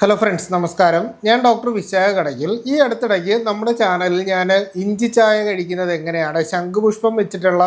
Hello friends നമസ്കാരം. ഞാൻ doctor Vishakha Kadakkal ഈ അടുത്തിടയ്ക്ക് നമ്മുടെ ചാനലിൽ ഞാൻ ഇഞ്ചി ചായ കഴിക്കുന്നത് എങ്ങനെയാണ്? ശംഖുപുഷ്പം വെച്ചിട്ടുള്ള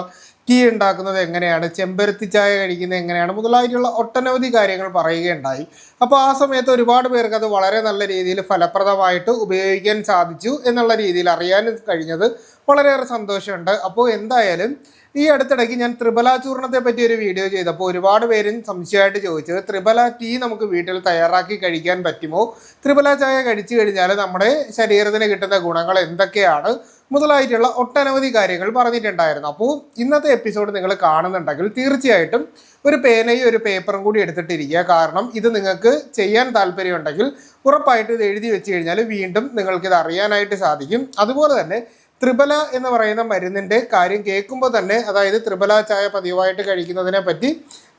ടീ ഉണ്ടാക്കുന്നത് എങ്ങനെയാണ്? ചെമ്പരത്തി ചായ കഴിക്കുന്നത് എങ്ങനെയാണ്? മുതലായിട്ടുള്ള ഒട്ടനവധി കാര്യങ്ങൾ പറയുകയുണ്ടായി. അപ്പോൾ ആ സമയത്ത് ഒരുപാട് പേർക്ക് അത് വളരെ നല്ല രീതിയിൽ ഫലപ്രദമായിട്ട് ഉപയോഗിക്കാൻ സാധിച്ചു എന്നുള്ള രീതിയിൽ അറിയാനും കഴിഞ്ഞത് വളരെയേറെ സന്തോഷമുണ്ട്. അപ്പോൾ എന്തായാലും ഈ അടുത്തിടയ്ക്ക് ഞാൻ ത്രിബല ചൂർണത്തെ പറ്റി ഒരു വീഡിയോ ചെയ്തപ്പോൾ ഒരുപാട് പേരും സംശയമായിട്ട് ചോദിച്ചത് ത്രിബല ടീ നമുക്ക് വീട്ടിൽ തയ്യാറാക്കി കഴിക്കാൻ പറ്റുമോ? ത്രിബല ചായ കഴിച്ചു കഴിഞ്ഞാൽ നമ്മുടെ ശരീരത്തിന് കിട്ടുന്ന ഗുണങ്ങൾ എന്തൊക്കെയാണ്? മുതലായിട്ടുള്ള ഒട്ടനവധി കാര്യങ്ങൾ പറഞ്ഞിട്ടുണ്ടായിരുന്നു. അപ്പോൾ ഇന്നത്തെ എപ്പിസോഡ് നിങ്ങൾ കാണുന്നുണ്ടെങ്കിൽ തീർച്ചയായിട്ടും ഒരു പേനയും ഒരു പേപ്പറും കൂടി എടുത്തിട്ടിരിക്കുക. കാരണം ഇത് നിങ്ങൾക്ക് ചെയ്യാൻ താല്പര്യമുണ്ടെങ്കിൽ ഉറപ്പായിട്ട് ഇത് എഴുതി വെച്ച് കഴിഞ്ഞാൽ വീണ്ടും നിങ്ങൾക്കിത് അറിയാനായിട്ട് സാധിക്കും. അതുപോലെ തന്നെ ത്രിബല എന്ന് പറയുന്ന മരുന്നിന്റെ കാര്യം കേൾക്കുമ്പോൾ തന്നെ അതായത് ത്രിബല ചായ പതിവായിട്ട് കഴിക്കുന്നതിനെ പറ്റി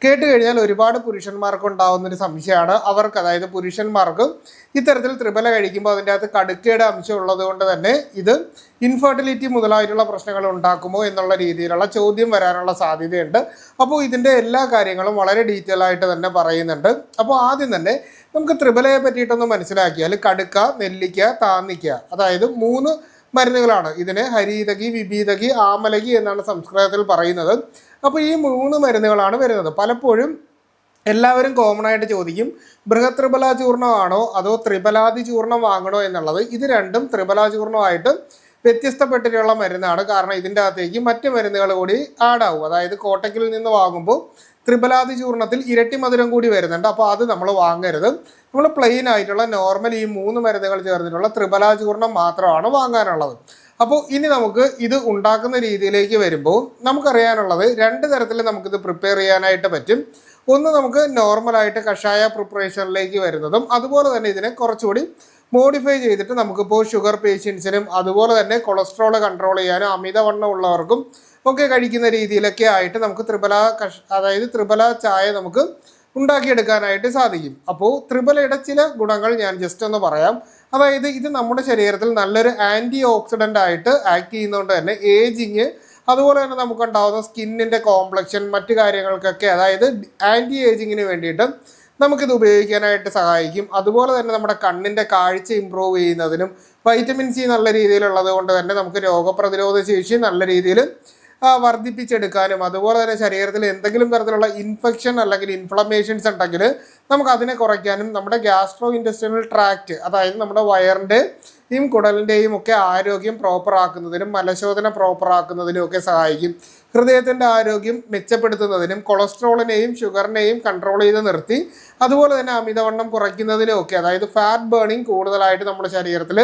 കേട്ട് കഴിഞ്ഞാൽ ഒരുപാട് പുരുഷന്മാർക്ക് ഉണ്ടാകുന്ന ഒരു സംശയമാണ്. അവർക്ക് അതായത് പുരുഷന്മാർക്ക് ഇത്തരത്തിൽ ത്രിബല കഴിക്കുമ്പോൾ അതിന്റെ അകത്ത് കടുക്കയുടെ അംശം ഉള്ളത് കൊണ്ട് തന്നെ ഇത് ഇൻഫെർട്ടിലിറ്റി മുതലായിട്ടുള്ള പ്രശ്നങ്ങൾ ഉണ്ടാക്കുമോ എന്നുള്ള രീതിയിലുള്ള ചോദ്യം വരാനുള്ള സാധ്യതയുണ്ട്. അപ്പോൾ ഇതിന്റെ എല്ലാ കാര്യങ്ങളും വളരെ ഡീറ്റെയിൽ ആയിട്ട് തന്നെ പറയുന്നുണ്ട്. അപ്പോൾ ആദ്യം തന്നെ നമുക്ക് ത്രിബലയെ പറ്റിയിട്ടൊന്ന് മനസ്സിലാക്കിയാൽ കടുക്ക നെല്ലിക്ക താന്നിക്ക അതായത് മൂന്ന് മരുന്നുകളാണ്. ഇതിനെ ഹരീതകി വിഭീതകി ആമലകി എന്നാണ് സംസ്കൃതത്തിൽ പറയുന്നത്. അപ്പോൾ ഈ മൂന്ന് മരുന്നുകളാണ് വരുന്നത്. പലപ്പോഴും എല്ലാവരും കോമൺ ആയിട്ട് ചോദിക്കും ബൃഹത് ത്രിബല ചൂർണമാണോ അതോ ത്രിബലാതി ചൂർണം വാങ്ങണോ എന്നുള്ളത്. ഇത് രണ്ടും ത്രിബല ചൂർണമായിട്ട് വ്യത്യസ്തപ്പെട്ടിട്ടുള്ള മരുന്നാണ്. കാരണം ഇതിന്റെ അകത്തേക്ക് മറ്റ് മരുന്നുകൾ കൂടി ആഡ് അതായത് കോട്ടക്കിൽ നിന്ന് വാങ്ങുമ്പോൾ ത്രിബലാതി ചൂർണത്തിൽ ഇരട്ടി മധുരം കൂടി വരുന്നുണ്ട്. അപ്പോൾ അത് നമ്മൾ വാങ്ങരുത്. നമ്മൾ പ്ലെയിൻ ആയിട്ടുള്ള നോർമൽ ഈ മൂന്ന് മരുന്നുകൾ ചേർന്നിട്ടുള്ള ത്രിപലാചൂർണം മാത്രമാണ് വാങ്ങാനുള്ളത്. അപ്പോൾ ഇനി നമുക്ക് ഇത് ഉണ്ടാക്കുന്ന രീതിയിലേക്ക് വരുമ്പോൾ നമുക്കറിയാനുള്ളത് രണ്ട് തരത്തിൽ നമുക്കിത് പ്രിപ്പയർ ചെയ്യാനായിട്ട് പറ്റും. ഒന്ന് നമുക്ക് നോർമലായിട്ട് കഷായ പ്രിപ്പറേഷനിലേക്ക് വരുന്നതും അതുപോലെ തന്നെ ഇതിനെ കുറച്ചുകൂടി മോഡിഫൈ ചെയ്തിട്ട് നമുക്കിപ്പോൾ ഷുഗർ പേഷ്യൻസിനും അതുപോലെ തന്നെ കൊളസ്ട്രോൾ കൺട്രോൾ ചെയ്യാനും അമിതവണ്ണം ഉള്ളവർക്കും ഒക്കെ കഴിക്കുന്ന രീതിയിലൊക്കെ ആയിട്ട് നമുക്ക് ത്രിബല കഷ അതായത് ത്രിബല ചായ നമുക്ക് ഉണ്ടാക്കിയെടുക്കാനായിട്ട് സാധിക്കും. അപ്പോൾ ത്രിബലയുടെ ചില ഗുണങ്ങൾ ഞാൻ ജസ്റ്റ് ഒന്ന് പറയാം. അതായത് ഇത് നമ്മുടെ ശരീരത്തിൽ നല്ലൊരു ആന്റി ഓക്സിഡന്റ് ആയിട്ട് ആക്ട് ചെയ്യുന്നതുകൊണ്ട് തന്നെ ഏജിങ് അതുപോലെ തന്നെ നമുക്കുണ്ടാവുന്ന സ്കിന്നിന്റെ കോംപ്ലക്ഷൻ മറ്റു കാര്യങ്ങൾക്കൊക്കെ അതായത് ആന്റി ഏജിങ്ങിന് വേണ്ടിയിട്ട് നമുക്കിത് ഉപയോഗിക്കാനായിട്ട് സഹായിക്കും. അതുപോലെ തന്നെ നമ്മുടെ കണ്ണിന്റെ കാഴ്ച ഇമ്പ്രൂവ് ചെയ്യുന്നതിനും വൈറ്റമിൻ സി നല്ല രീതിയിലുള്ളത് കൊണ്ട് തന്നെ നമുക്ക് രോഗപ്രതിരോധ ശേഷി നല്ല രീതിയിൽ വർദ്ധിപ്പിച്ചെടുക്കാനും അതുപോലെ തന്നെ ശരീരത്തിൽ എന്തെങ്കിലും തരത്തിലുള്ള ഇൻഫെക്ഷൻ അല്ലെങ്കിൽ ഇൻഫ്ലമേഷൻസ് ഉണ്ടെങ്കിൽ നമുക്ക് അതിനെ കുറയ്ക്കാനും നമ്മുടെ ഗ്യാസ്ട്രോ ഇൻഡസ്ട്രിയൽ ട്രാക്റ്റ് അതായത് നമ്മുടെ വയറിന്റെയും കുടലിന്റെയും ഒക്കെ ആരോഗ്യം പ്രോപ്പർ ആക്കുന്നതിനും മലശോധന പ്രോപ്പർ ആക്കുന്നതിനും ഒക്കെ സഹായിക്കും. ഹൃദയത്തിന്റെ ആരോഗ്യം മെച്ചപ്പെടുത്തുന്നതിനും കൊളസ്ട്രോളിനെയും ഷുഗറിനെയും കൺട്രോൾ ചെയ്ത് നിർത്തി അതുപോലെ തന്നെ അമിതവണ്ണം കുറയ്ക്കുന്നതിനും ഒക്കെ അതായത് ഫാറ്റ് ബേണിംഗ് കൂടുതലായിട്ട് നമ്മുടെ ശരീരത്തിൽ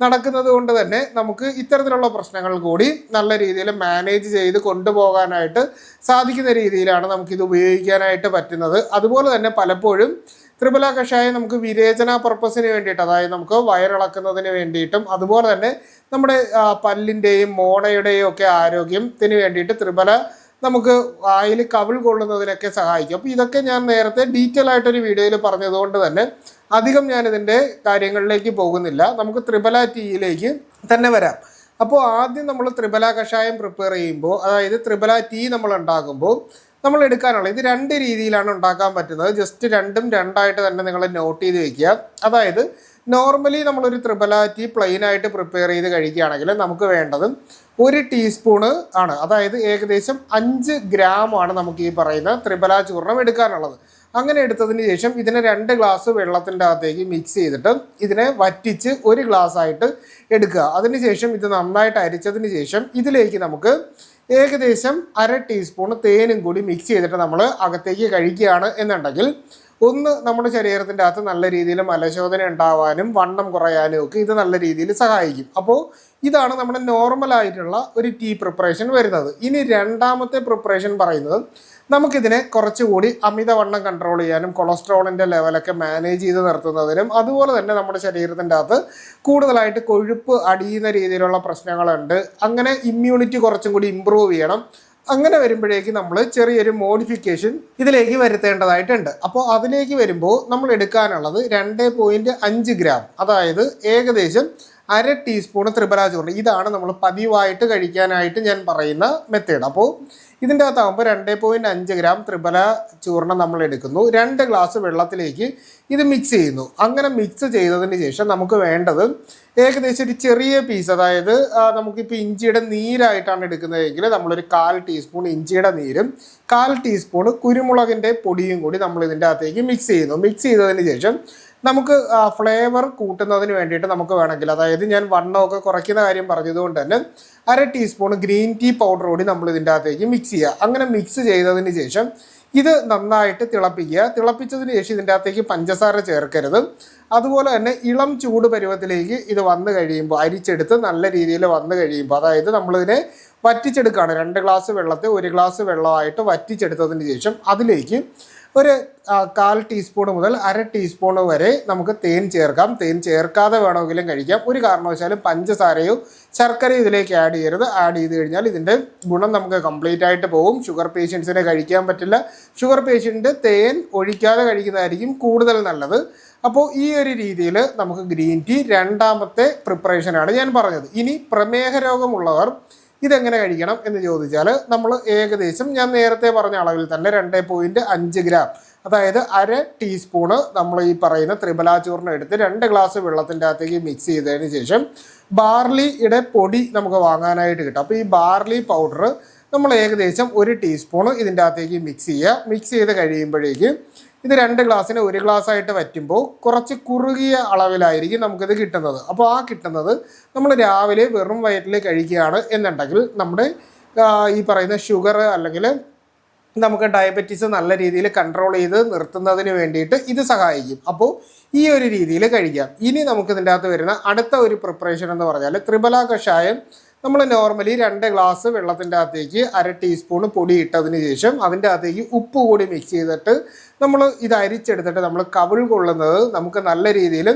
നടക്കുന്നത് കൊണ്ട് തന്നെ നമുക്ക് ഇത്തരത്തിലുള്ള പ്രശ്നങ്ങൾ കൂടി നല്ല രീതിയിൽ മാനേജ് ചെയ്ത് കൊണ്ടുപോകാനായിട്ട് സാധിക്കുന്ന രീതിയിലാണ് നമുക്കിത് ഉപയോഗിക്കാനായിട്ട് പറ്റുന്നത്. അതുപോലെ തന്നെ പലപ്പോഴും ത്രിപുല കഷായം നമുക്ക് വിരേചന പർപ്പസിന് വേണ്ടിയിട്ട് അതായത് നമുക്ക് വയറിളക്കുന്നതിന് വേണ്ടിയിട്ടും അതുപോലെ തന്നെ നമ്മുടെ പല്ലിന്റെയും മോണയുടെയും ഒക്കെ ആരോഗ്യത്തിന് വേണ്ടിയിട്ട് ത്രിപല നമുക്ക് വായിൽ കവിൾ കൊള്ളുന്നതിനൊക്കെ സഹായിക്കും. അപ്പോൾ ഇതൊക്കെ ഞാൻ നേരത്തെ ഡീറ്റെയിൽ ആയിട്ടൊരു വീഡിയോയിൽ പറഞ്ഞതുകൊണ്ട് തന്നെ അധികം ഞാൻ ഇതിന്റെ കാര്യങ്ങളിലേക്ക് പോകുന്നില്ല. നമുക്ക് ത്രിപല ടീയിലേക്ക് തന്നെ വരാം. അപ്പോൾ ആദ്യം നമ്മൾ ത്രിപല കഷായം പ്രിപ്പയർ ചെയ്യുമ്പോൾ അതായത് ത്രിപല ടീ നമ്മൾ ഉണ്ടാക്കുമ്പോൾ നമ്മൾ എടുക്കാനുള്ള ഇത് രണ്ട് രീതിയിലാണ് ഉണ്ടാക്കാൻ പറ്റുന്നത്. ജസ്റ്റ് രണ്ടും രണ്ടായിട്ട് തന്നെ നിങ്ങൾ നോട്ട് ചെയ്ത് വെക്കുക. അതായത് നോർമലി നമ്മളൊരു ത്രിപലാറ്റി പ്ലെയിൻ ആയിട്ട് പ്രിപ്പയർ ചെയ്ത് കഴിക്കുകയാണെങ്കിൽ നമുക്ക് വേണ്ടത് ഒരു ടീസ്പൂണ് ആണ്. അതായത് ഏകദേശം അഞ്ച് ഗ്രാം ആണ് നമുക്ക് ഈ പറയുന്ന ത്രിപല ചൂർണം എടുക്കാനുള്ളത്. അങ്ങനെ എടുത്തതിന് ശേഷം ഇതിനെ രണ്ട് ഗ്ലാസ് വെള്ളത്തിന്റെ അകത്തേക്ക് മിക്സ് ചെയ്തിട്ട് ഇതിനെ വറ്റിച്ച് ഒരു ഗ്ലാസ് ആയിട്ട് എടുക്കുക. അതിനുശേഷം ഇത് നന്നായിട്ട് അരിച്ചതിന് ശേഷം ഇതിലേക്ക് നമുക്ക് ഏകദേശം അര ടീസ്പൂൺ തേനും കൂടി മിക്സ് ചെയ്തിട്ട് നമ്മൾ അകത്തേക്ക് കഴിക്കുകയാണ് എന്നുണ്ടെങ്കിൽ ഒന്ന് നമ്മുടെ ശരീരത്തിന്റെ അകത്ത് നല്ല രീതിയിൽ മലശോധന ഉണ്ടാവാനും വണ്ണം കുറയാനും ഒക്കെ ഇത് നല്ല രീതിയിൽ സഹായിക്കും. അപ്പോൾ ഇതാണ് നമ്മുടെ നോർമലായിട്ടുള്ള ഒരു ടീ പ്രിപ്പറേഷൻ വരുന്നത്. ഇനി രണ്ടാമത്തെ പ്രിപ്പറേഷൻ പറയുന്നത് നമുക്കിതിനെ കുറച്ചുകൂടി അമിതവണ്ണം കൺട്രോൾ ചെയ്യാനും കൊളസ്ട്രോളിന്റെ ലെവലൊക്കെ മാനേജ് ചെയ്ത് നിർത്തുന്നതിനും അതുപോലെ തന്നെ നമ്മുടെ ശരീരത്തിന്റെ അകത്ത് കൂടുതലായിട്ട് കൊഴുപ്പ് അടിയുന്ന രീതിയിലുള്ള പ്രശ്നങ്ങളുണ്ട്. അങ്ങനെ ഇമ്മ്യൂണിറ്റി കുറച്ചും കൂടി ഇമ്പ്രൂവ് ചെയ്യണം. അങ്ങനെ വരുമ്പോഴേക്ക് നമ്മൾ ചെറിയൊരു മോഡിഫിക്കേഷൻ ഇതിലേക്ക് വരുത്തേണ്ടതായിട്ടുണ്ട്. അപ്പോൾ അതിലേക്ക് വരുമ്പോൾ നമ്മൾ എടുക്കാനുള്ളത് രണ്ട് ഗ്രാം അതായത് ഏകദേശം അര ടീസ്പൂൺ ത്രിപല ചൂർണം ഇതാണ് നമ്മൾ പതിവായിട്ട് കഴിക്കാനായിട്ട് ഞാൻ പറയുന്ന മെത്തേഡ് അപ്പോൾ ഇതിന്റെ അകത്താകുമ്പോൾ രണ്ട് പോയിന്റ് അഞ്ച് ഗ്രാം ത്രിപല ചൂർണം നമ്മൾ എടുക്കുന്നു. രണ്ട് ഗ്ലാസ് വെള്ളത്തിലേക്ക് ഇത് മിക്സ് ചെയ്യുന്നു. അങ്ങനെ മിക്സ് ചെയ്തതിന് ശേഷം നമുക്ക് വേണ്ടത് ഏകദേശം ഒരു ചെറിയ പീസ് അതായത് നമുക്കിപ്പോൾ ഇഞ്ചിയുടെ നീരായിട്ടാണ് എടുക്കുന്നതെങ്കിൽ നമ്മളൊരു കാൽ ടീസ്പൂൺ ഇഞ്ചിയുടെ നീരും കാൽ ടീസ്പൂൺ കുരുമുളകിന്റെ പൊടിയും കൂടി നമ്മൾ ഇതിന്റെ അകത്തേക്ക് മിക്സ് ചെയ്യുന്നു. മിക്സ് ചെയ്തതിന് ശേഷം നമുക്ക് ഫ്ലേവർ കൂട്ടുന്നതിന് വേണ്ടിയിട്ട് നമുക്ക് വേണമെങ്കിൽ അതായത് ഞാൻ വണ്ണമൊക്കെ കുറയ്ക്കുന്ന കാര്യം പറഞ്ഞതുകൊണ്ട് തന്നെ അര ടീസ്പൂൺ ഗ്രീൻ ടീ പൗഡർ കൂടി നമ്മൾ ഇതിന്റെ അകത്തേക്ക് മിക്സ് ചെയ്യുക. അങ്ങനെ മിക്സ് ചെയ്തതിന് ശേഷം ഇത് നന്നായിട്ട് തിളപ്പിക്കുക. തിളപ്പിച്ചതിന് ശേഷം ഇതിന്റെ അകത്തേക്ക് പഞ്ചസാര ചേർക്കരുത്. അതുപോലെ തന്നെ ഇളം ചൂട് പരുവത്തിലേക്ക് ഇത് വന്നു കഴിയുമ്പോൾ അരിച്ചെടുത്ത് നല്ല രീതിയിൽ വന്നു കഴിയുമ്പോൾ അതായത് നമ്മളിതിനെ വറ്റിച്ചെടുക്കുകയാണ്. രണ്ട് ഗ്ലാസ് വെള്ളത്തെ ഒരു ഗ്ലാസ് വെള്ളമായിട്ട് വറ്റിച്ചെടുത്തതിന് ശേഷം അതിലേക്ക് ഒരു കാൽ ടീസ്പൂൺ മുതൽ അര ടീസ്പൂൺ വരെ നമുക്ക് തേൻ ചേർക്കാം. തേൻ ചേർക്കാതെ വേണമെങ്കിലും കഴിക്കാം. ഒരു കാരണവശാലും പഞ്ചസാരയോ ശർക്കരയോ ഇതിലേക്ക് ആഡ് ചെയ്യരുത്. ആഡ് ചെയ്ത് കഴിഞ്ഞാൽ ഇതിന്റെ ഗുണം നമുക്ക് കംപ്ലീറ്റ് ആയിട്ട് പോകും. ഷുഗർ പേഷ്യൻസിനെ കഴിക്കാൻ പറ്റില്ല. ഷുഗർ പേഷ്യന്റ് തേൻ ഒഴിക്കാതെ കഴിക്കുന്നതായിരിക്കും കൂടുതൽ നല്ലത്. അപ്പോൾ ഈ ഒരു രീതിയിൽ നമുക്ക് ഗ്രീൻ ടീ രണ്ടാമത്തെ പ്രിപ്പറേഷനാണ് ഞാൻ പറഞ്ഞത്. ഇനി പ്രമേഹ രോഗമുള്ളവർ ഇതെങ്ങനെ കഴിക്കണം എന്ന് ചോദിച്ചാൽ നമ്മൾ ഏകദേശം ഞാൻ നേരത്തെ പറഞ്ഞ അളവിൽ തന്നെ രണ്ട് പോയിന്റ് അഞ്ച് ഗ്രാം അതായത് അര ടീസ്പൂണ് നമ്മൾ ഈ പറയുന്ന ത്രിബല ചൂർണം എടുത്ത് രണ്ട് ഗ്ലാസ് വെള്ളത്തിന്റെ അകത്തേക്ക് മിക്സ് ചെയ്തതിന് ശേഷം ബാർലിയുടെ പൊടി നമുക്ക് വാങ്ങാനായിട്ട് കിട്ടും. അപ്പോൾ ഈ ബാർലി പൗഡർ നമ്മൾ ഏകദേശം ഒരു ടീസ്പൂണ് ഇതിന്റെ അകത്തേക്ക് മിക്സ് ചെയ്യുക. മിക്സ് ചെയ്ത് കഴിയുമ്പോഴേക്ക് ഇത് രണ്ട് ഗ്ലാസ്സിന് ഒരു ഗ്ലാസ് ആയിട്ട് വറ്റുമ്പോൾ കുറച്ച് കുറുകിയ അളവിലായിരിക്കും നമുക്കിത് കിട്ടുന്നത്. അപ്പോൾ ആ കിട്ടുന്നത് നമ്മൾ രാവിലെ വെറും വയറ്റിൽ കഴിക്കുകയാണ് എന്നുണ്ടെങ്കിൽ നമ്മുടെ ഈ പറയുന്ന ഷുഗർ അല്ലെങ്കിൽ നമുക്ക് ഡയബറ്റീസ് നല്ല രീതിയിൽ കൺട്രോൾ ചെയ്ത് നിർത്തുന്നതിന് വേണ്ടിയിട്ട് ഇത് സഹായിക്കും. അപ്പോൾ ഈ ഒരു രീതിയിൽ കഴിക്കാം. ഇനി നമുക്ക് ഇതിന്റെ അകത്ത് വരുന്ന അടുത്ത ഒരു പ്രിപ്പറേഷൻ എന്ന് പറഞ്ഞാൽ ത്രിബല കഷായം നമ്മൾ നോർമലി രണ്ട് ഗ്ലാസ് വെള്ളത്തിന്റെ അകത്തേക്ക് അര ടീസ്പൂൺ പൊടി ഇട്ടതിന് ശേഷം അതിന്റെ അകത്തേക്ക് ഉപ്പ് കൂടി മിക്സ് ചെയ്തിട്ട് നമ്മൾ ഇത് അരിച്ചെടുത്തിട്ട് നമ്മൾ കവിൾ കൊള്ളുന്നത് നമുക്ക് നല്ല രീതിയിൽ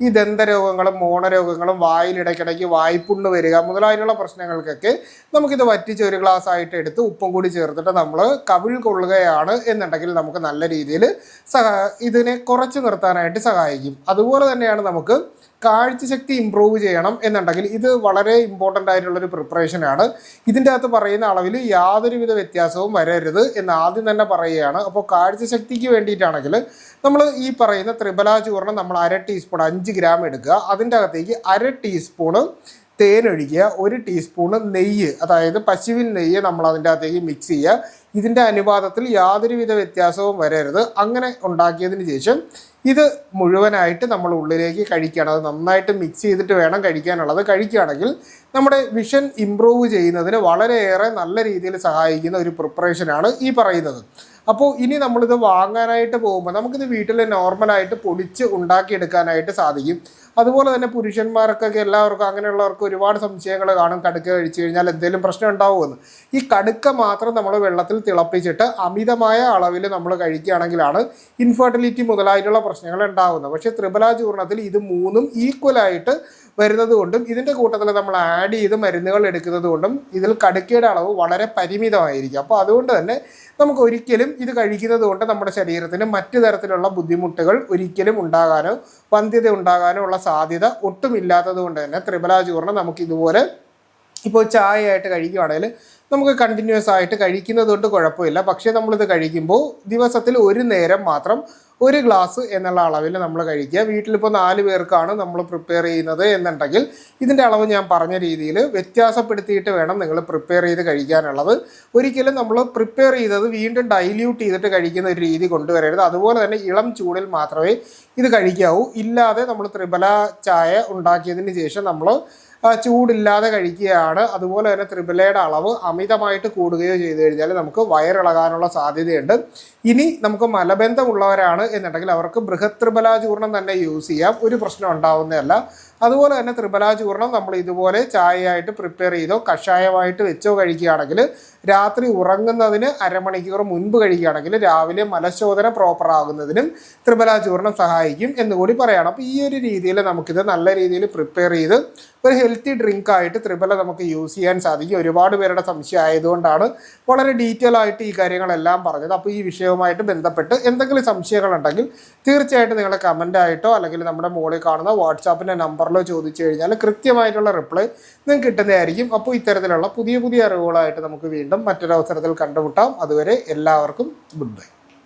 ഈ ദന്തരോഗങ്ങളും മോണരോഗങ്ങളും വായിലിടയ്ക്കിടയ്ക്ക് വായ്പുണ്ണ് വരിക മുതലായിട്ടുള്ള പ്രശ്നങ്ങൾക്കൊക്കെ നമുക്കിത് വറ്റിച്ച് ഒരു ഗ്ലാസ് ആയിട്ട് എടുത്ത് ഉപ്പും കൂടി ചേർത്തിട്ട് നമ്മൾ കവിൾ കൊള്ളുകയാണ് എന്നുണ്ടെങ്കിൽ നമുക്ക് നല്ല രീതിയിൽ സഹ ഇതിനെ കുറച്ച് നിർത്താനായിട്ട് സഹായിക്കും. അതുപോലെ തന്നെയാണ് നമുക്ക് കാഴ്ചശക്തി ഇമ്പ്രൂവ് ചെയ്യണം എന്നുണ്ടെങ്കിൽ ഇത് വളരെ ഇമ്പോർട്ടന്റ് ആയിട്ടുള്ളൊരു പ്രിപ്പറേഷനാണ് ഇതിന്റെ അകത്ത് പറയുന്ന അളവിൽ യാതൊരുവിധ വ്യത്യാസവും വരരുത് എന്ന് ആദ്യം തന്നെ പറയുകയാണ്. അപ്പോൾ കാഴ്ചശക്തിക്ക് വേണ്ടിയിട്ടാണെങ്കിൽ നമ്മൾ ഈ പറയുന്ന ത്രിബല ചൂർണം നമ്മൾ അര ടീസ്പൂൺ അഞ്ച് ഗ്രാം എടുക്കുക. അതിന്റെ അകത്തേക്ക് അര ടീസ്പൂണ് തേൻ ഒഴിക്കുക. ഒരു ടീസ്പൂണ് നെയ്യ് അതായത് പശുവിൻ നെയ്യ് നമ്മൾ അതിന്റെ അകത്തേക്ക് മിക്സ് ചെയ്യുക. ഇതിന്റെ അനുപാതത്തിൽ യാതൊരുവിധ വ്യത്യാസവും വരരുത്. അങ്ങനെ ഉണ്ടാക്കിയതിന് ശേഷം ഇത് മുഴുവനായിട്ട് നമ്മൾ ഉള്ളിലേക്ക് കഴിക്കുകയാണ്. അത് നന്നായിട്ട് മിക്സ് ചെയ്തിട്ട് വേണം കഴിക്കാനുള്ളത് കഴിക്കുകയാണെങ്കിൽ നമ്മുടെ വിഷൻ ഇമ്പ്രൂവ് ചെയ്യുന്നതിന് വളരെയേറെ നല്ല രീതിയിൽ സഹായിക്കുന്ന ഒരു പ്രിപ്പറേഷനാണ് ഈ പറയുന്നത്. അപ്പോൾ ഇനി നമ്മളിത് വാങ്ങാനായിട്ട് പോകുമ്പോൾ നമുക്കിത് വീട്ടിൽ നോർമലായിട്ട് പൊടിച്ച് ഉണ്ടാക്കിയെടുക്കാനായിട്ട് സാധിക്കും. അതുപോലെ തന്നെ പുരുഷന്മാർക്കൊക്കെ എല്ലാവർക്കും അങ്ങനെയുള്ളവർക്ക് ഒരുപാട് സംശയങ്ങൾ കാണും. കടുക്ക കഴിച്ചു കഴിഞ്ഞാൽ എന്തെങ്കിലും പ്രശ്നം ഉണ്ടാവുമെന്ന്. ഈ കടുക്ക മാത്രം നമ്മൾ വെള്ളത്തിൽ തിളപ്പിച്ചിട്ട് അമിതമായ അളവിൽ നമ്മൾ കഴിക്കുകയാണെങ്കിലാണ് ഇൻഫെർട്ടിലിറ്റി മുതലായിട്ടുള്ള പ്രശ്നങ്ങൾ ഉണ്ടാകുന്നത് പക്ഷേ ത്രിബല ചൂർണത്തിൽ ഇത് മൂന്നും ഈക്വലായിട്ട് വരുന്നത് കൊണ്ടും ഇതിന്റെ കൂട്ടത്തിൽ നമ്മൾ ആഡ് ചെയ്ത് മരുന്നുകൾ എടുക്കുന്നത് കൊണ്ടും ഇതിൽ കടുക്കയുടെ അളവ് വളരെ പരിമിതമായിരിക്കും. അപ്പോൾ അതുകൊണ്ട് തന്നെ നമുക്ക് ഒരിക്കലും ഇത് കഴിക്കുന്നത് കൊണ്ട് നമ്മുടെ ശരീരത്തിന് മറ്റു തരത്തിലുള്ള ബുദ്ധിമുട്ടുകൾ ഒരിക്കലും ഉണ്ടാകാനോ വന്ധ്യത ഉണ്ടാകാനോ ഉള്ള സാധ്യത ഒട്ടുമില്ലാത്തത് കൊണ്ട് തന്നെ ത്രിബല ചൂർണം നമുക്ക് ഇതുപോലെ ഇപ്പോൾ ചായ ആയിട്ട് കഴിക്കുകയാണെങ്കിൽ നമുക്ക് കണ്ടിന്യൂസ് ആയിട്ട് കഴിക്കുന്നത് കൊണ്ട് കുഴപ്പമില്ല. പക്ഷേ നമ്മളിത് കഴിക്കുമ്പോൾ ദിവസത്തിൽ ഒരു നേരം മാത്രം ഒരു ഗ്ലാസ് എന്നുള്ള അളവിൽ നമ്മൾ കഴിക്കുക. വീട്ടിലിപ്പോൾ നാല് പേർക്കാണ് നമ്മൾ പ്രിപ്പയർ ചെയ്യുന്നത് എന്നുണ്ടെങ്കിൽ ഇതിന്റെ അളവ് ഞാൻ പറഞ്ഞ രീതിയിൽ വ്യത്യാസപ്പെടുത്തിയിട്ട് വേണം നിങ്ങൾ പ്രിപ്പയർ ചെയ്ത് കഴിക്കാനുള്ളത്. ഒരിക്കലും നമ്മൾ പ്രിപ്പയർ ചെയ്തത് വീണ്ടും ഡൈല്യൂട്ട് ചെയ്തിട്ട് കഴിക്കുന്ന ഒരു രീതി കൊണ്ടുവരരുത്. അതുപോലെ തന്നെ ഇളം ചൂടിൽ മാത്രമേ ഇത് കഴിക്കാവൂ. ഇല്ലാതെ നമ്മൾ ത്രിബല ചായ ഉണ്ടാക്കിയതിന് ശേഷം നമ്മൾ ചൂടില്ലാതെ കഴിക്കുകയാണ്. അതുപോലെ തന്നെ ത്രിബലയുടെ അളവ് അമിതമായിട്ട് കൂടുകയോ ചെയ്തു കഴിഞ്ഞാൽ നമുക്ക് വയറിളകാനുള്ള സാധ്യതയുണ്ട്. ഇനി നമുക്ക് മലബന്ധമുള്ളവരാണ് എന്നുണ്ടെങ്കിൽ അവർക്ക് ബൃഹത് ത്രിബല ചൂർണം തന്നെ യൂസ് ചെയ്യാം. ഒരു പ്രശ്നം ഉണ്ടാവുന്നതല്ല. അതുപോലെ തന്നെ ത്രിബല ചൂർണം നമ്മൾ ഇതുപോലെ ചായയായിട്ട് പ്രിപ്പയർ ചെയ്തോ കഷായമായിട്ട് വെച്ചോ കഴിക്കുകയാണെങ്കിൽ രാത്രി ഉറങ്ങുന്നതിന് അരമണിക്കൂർ മുൻപ് കഴിക്കുകയാണെങ്കിൽ രാവിലെ മലശോധന പ്രോപ്പർ ആകുന്നതിനും ത്രിബല ചൂർണം സഹായിക്കും എന്നുകൂടി പറയണം. അപ്പോൾ ഈ ഒരു രീതിയിൽ നമുക്കിത് നല്ല രീതിയിൽ പ്രിപ്പയർ ചെയ്ത് ഒരു ഹെൽത്തി ഡ്രിങ്ക് ആയിട്ട് ത്രിബല നമുക്ക് യൂസ് ചെയ്യാൻ സാധിക്കും. ഒരുപാട് പേരുടെ സംശയം ആയതുകൊണ്ടാണ് വളരെ ഡീറ്റെയിൽ ആയിട്ട് ഈ കാര്യങ്ങളെല്ലാം പറഞ്ഞത്. അപ്പോൾ ഈ വിഷയവുമായിട്ട് ബന്ധപ്പെട്ട് എന്തെങ്കിലും സംശയങ്ങളുണ്ടെങ്കിൽ തീർച്ചയായിട്ടും നിങ്ങൾ കമന്റായിട്ടോ അല്ലെങ്കിൽ നമ്മുടെ മുകളിൽ കാണുന്ന വാട്സാപ്പിന്റെ നമ്പറിലോ ചോദിച്ചു കഴിഞ്ഞാൽ കൃത്യമായിട്ടുള്ള റിപ്ലൈ നിങ്ങൾക്ക് കിട്ടുന്നതായിരിക്കും. അപ്പോൾ ഇത്തരത്തിലുള്ള പുതിയ പുതിയ അറിവുകളായിട്ട് നമുക്ക് വീണ്ടും മറ്റൊരവസരത്തിൽ കണ്ടുമുട്ടാം. അതുവരെ എല്ലാവർക്കും ഗുഡ് ബൈ